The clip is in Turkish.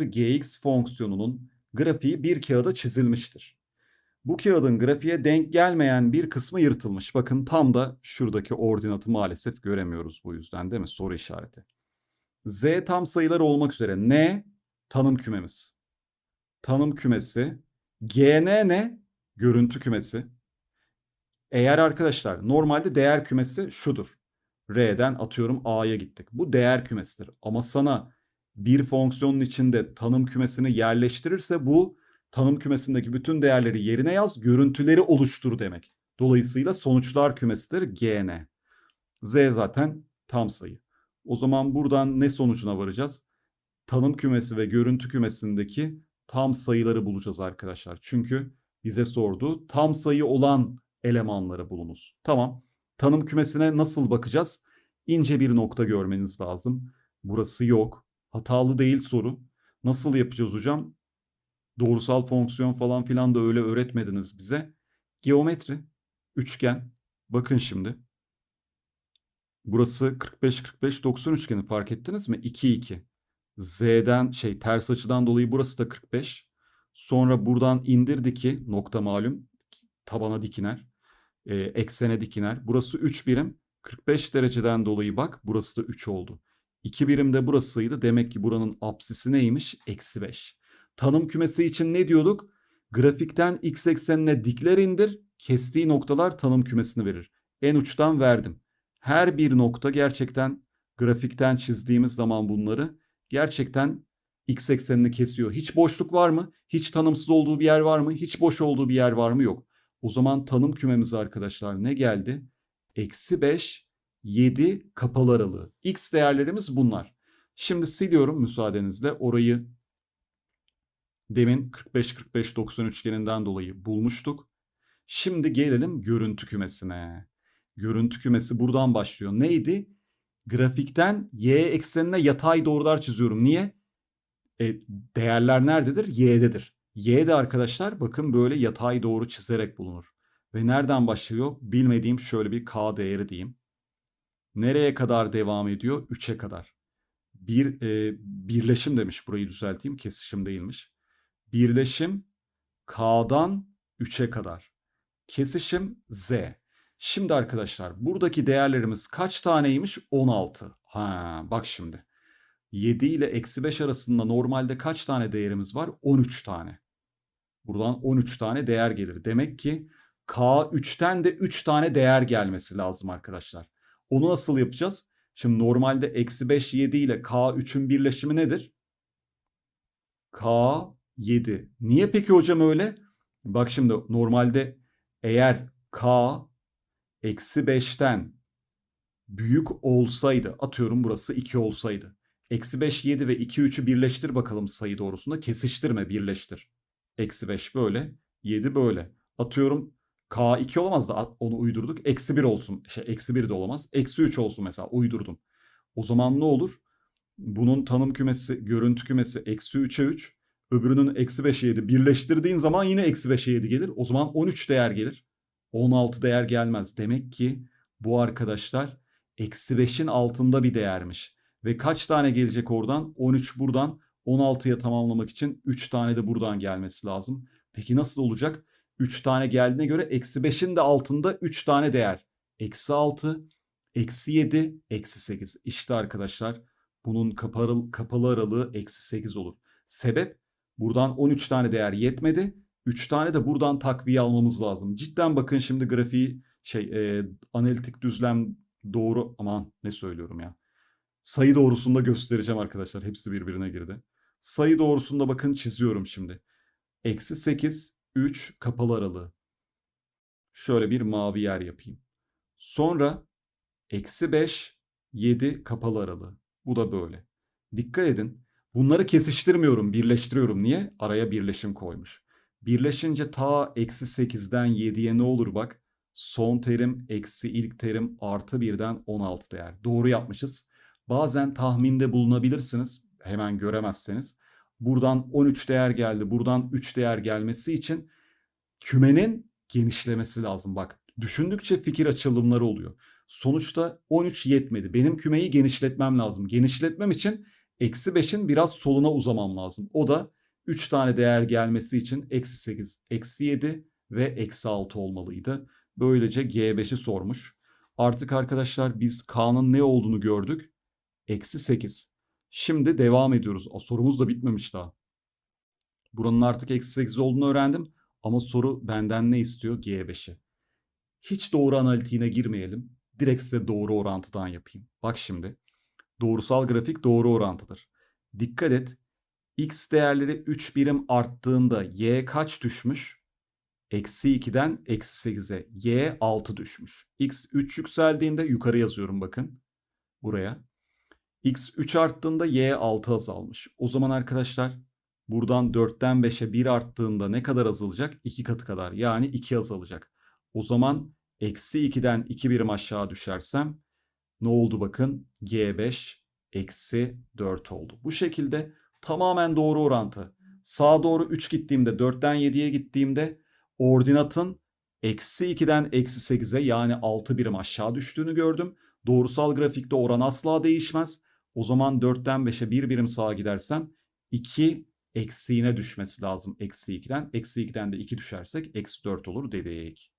gx fonksiyonunun grafiği bir kağıda çizilmiştir. Bu kağıdın grafiğe denk gelmeyen bir kısmı yırtılmış. Bakın tam da şuradaki ordinatı maalesef göremiyoruz bu yüzden değil mi? Soru işareti. Z tam sayılar olmak üzere N tanım kümemiz. Tanım kümesi. GN ne? Görüntü kümesi. Eğer arkadaşlar normalde değer kümesi şudur. R'den atıyorum A'ya gittik. Bu değer kümesidir. Ama sana bir fonksiyonun içinde tanım kümesini yerleştirirse bu tanım kümesindeki bütün değerleri yerine yaz, görüntüleri oluştur demek. Dolayısıyla sonuçlar kümesidir GN. Z zaten tam sayı. O zaman buradan ne sonucuna varacağız? Tanım kümesi ve görüntü kümesindeki tam sayıları bulacağız arkadaşlar. Çünkü bize sordu tam sayı olan elemanları bulunuz. Tamam. Tanım kümesine nasıl bakacağız? İnce bir nokta görmeniz lazım. Burası yok. Hatalı değil soru. Nasıl yapacağız hocam? Doğrusal fonksiyon falan filan da öyle öğretmediniz bize. Geometri, üçgen. Bakın şimdi. Burası 45-45-90 üçgeni fark ettiniz mi? 2-2. Z'den şey ters açıdan dolayı burası da 45. Sonra buradan indirdi ki nokta malum tabana dikiner. E, eksene dikiner. Burası 3 birim. 45 dereceden dolayı bak burası da 3 oldu. 2 birim de burasıydı. Demek ki buranın apsisi neymiş? Eksi 5. Tanım kümesi için ne diyorduk? Grafikten x eksenine dikler indir. Kestiği noktalar tanım kümesini verir. En uçtan verdim. Her bir nokta gerçekten grafikten çizdiğimiz zaman bunları gerçekten x eksenini kesiyor. Hiç boşluk var mı? Hiç tanımsız olduğu bir yer var mı? Hiç boş olduğu bir yer var mı? Yok. O zaman tanım kümemize arkadaşlar ne geldi? Eksi 5, 7 kapalı aralığı. X değerlerimiz bunlar. Şimdi siliyorum müsaadenizle. Orayı demin 45-45-90 üçgeninden dolayı bulmuştuk. Şimdi gelelim görüntü kümesine. Görüntü kümesi buradan başlıyor. Neydi? Grafikten y eksenine yatay doğrular çiziyorum. Niye? E, değerler nerededir? Y'dedir. Y de arkadaşlar bakın böyle yatay doğru çizerek bulunur. Ve nereden başlıyor? Bilmediğim şöyle bir k değeri diyeyim. Nereye kadar devam ediyor? 3'e kadar. Bir e, birleşim demiş. Burayı düzelteyim. Kesişim değilmiş. Birleşim k'dan 3'e kadar. Kesişim z. Şimdi arkadaşlar buradaki değerlerimiz kaç taneymiş? 16. Ha, bak şimdi. 7 ile eksi 5 arasında normalde kaç tane değerimiz var? 13 tane. Buradan 13 tane değer gelir. Demek ki K3'ten de 3 tane değer gelmesi lazım arkadaşlar. Onu nasıl yapacağız? Şimdi normalde eksi 5 7 ile K3'ün birleşimi nedir? K7. Niye peki hocam öyle? Bak şimdi normalde eğer K eksi 5'ten büyük olsaydı atıyorum burası 2 olsaydı. Eksi 5 7 ve 2 3'ü birleştir bakalım sayı doğrusunda. Kesiştirme birleştir. Eksi 5 böyle 7 böyle. Atıyorum K2 olamaz da onu uydurduk. Eksi 1 olsun. Şey, eksi 1 de olamaz. Eksi 3 olsun mesela uydurdum. O zaman ne olur? Bunun tanım kümesi, görüntü kümesi eksi 3'e 3. Öbürünün eksi 5'e 7 birleştirdiğin zaman yine eksi 5'e 7 gelir. O zaman 13 değer gelir. 16 değer gelmez. Demek ki bu arkadaşlar eksi 5'in altında bir değermiş. Ve kaç tane gelecek oradan? 13 buradan 16'ya tamamlamak için 3 tane de buradan gelmesi lazım. Peki nasıl olacak? 3 tane geldiğine göre eksi 5'in de altında 3 tane değer. Eksi 6, eksi 7, eksi 8. İşte arkadaşlar bunun kapalı, kapalı aralığı eksi 8 olur. Sebep buradan 13 tane değer yetmedi. 3 tane de buradan takviye almamız lazım. Cidden bakın şimdi grafiği şey e, analitik düzlem doğru aman ne söylüyorum ya. Sayı doğrusunda göstereceğim arkadaşlar. Hepsi birbirine girdi. Sayı doğrusunda bakın çiziyorum şimdi. Eksi 8, 3 kapalı aralığı. Şöyle bir mavi yer yapayım. Sonra eksi 5, 7 kapalı aralığı. Bu da böyle. Dikkat edin. Bunları kesiştirmiyorum, birleştiriyorum. Niye? Araya birleşim koymuş. Birleşince ta eksi 8'den 7'ye ne olur bak. Son terim eksi ilk terim artı 1'den 16 değer. Doğru yapmışız. Bazen tahminde bulunabilirsiniz. Hemen göremezseniz. Buradan 13 değer geldi. Buradan 3 değer gelmesi için kümenin genişlemesi lazım. Bak düşündükçe fikir açılımları oluyor. Sonuçta 13 yetmedi. Benim kümeyi genişletmem lazım. Genişletmem için Eksi 5'in biraz soluna uzamam lazım. O da 3 tane değer gelmesi için eksi 8, eksi 7 ve eksi 6 olmalıydı. Böylece G5'i sormuş. Artık arkadaşlar biz K'nın ne olduğunu gördük. Eksi 8. Şimdi devam ediyoruz. O, sorumuz da bitmemiş daha. Buranın artık eksi 8 olduğunu öğrendim. Ama soru benden ne istiyor? G5'i. Hiç doğru analitiğine girmeyelim. Direkt size doğru orantıdan yapayım. Bak şimdi. Doğrusal grafik doğru orantıdır. Dikkat et. X değerleri 3 birim arttığında Y kaç düşmüş? Eksi 2'den eksi 8'e Y 6 düşmüş. X 3 yükseldiğinde yukarı yazıyorum bakın. Buraya. X 3 arttığında Y 6 azalmış. O zaman arkadaşlar buradan 4'ten 5'e 1 arttığında ne kadar azalacak? 2 katı kadar. Yani 2 azalacak. O zaman eksi 2'den 2 birim aşağı düşersem ne oldu bakın? G5 eksi 4 oldu. Bu şekilde tamamen doğru orantı. Sağa doğru 3 gittiğimde 4'ten 7'ye gittiğimde ordinatın eksi 2'den eksi 8'e yani 6 birim aşağı düştüğünü gördüm. Doğrusal grafikte oran asla değişmez. O zaman 4'ten 5'e 1 birim sağa gidersem 2 eksiğine düşmesi lazım eksi 2'den. Eksi 2'den de 2 düşersek eksi 4 olur dedik.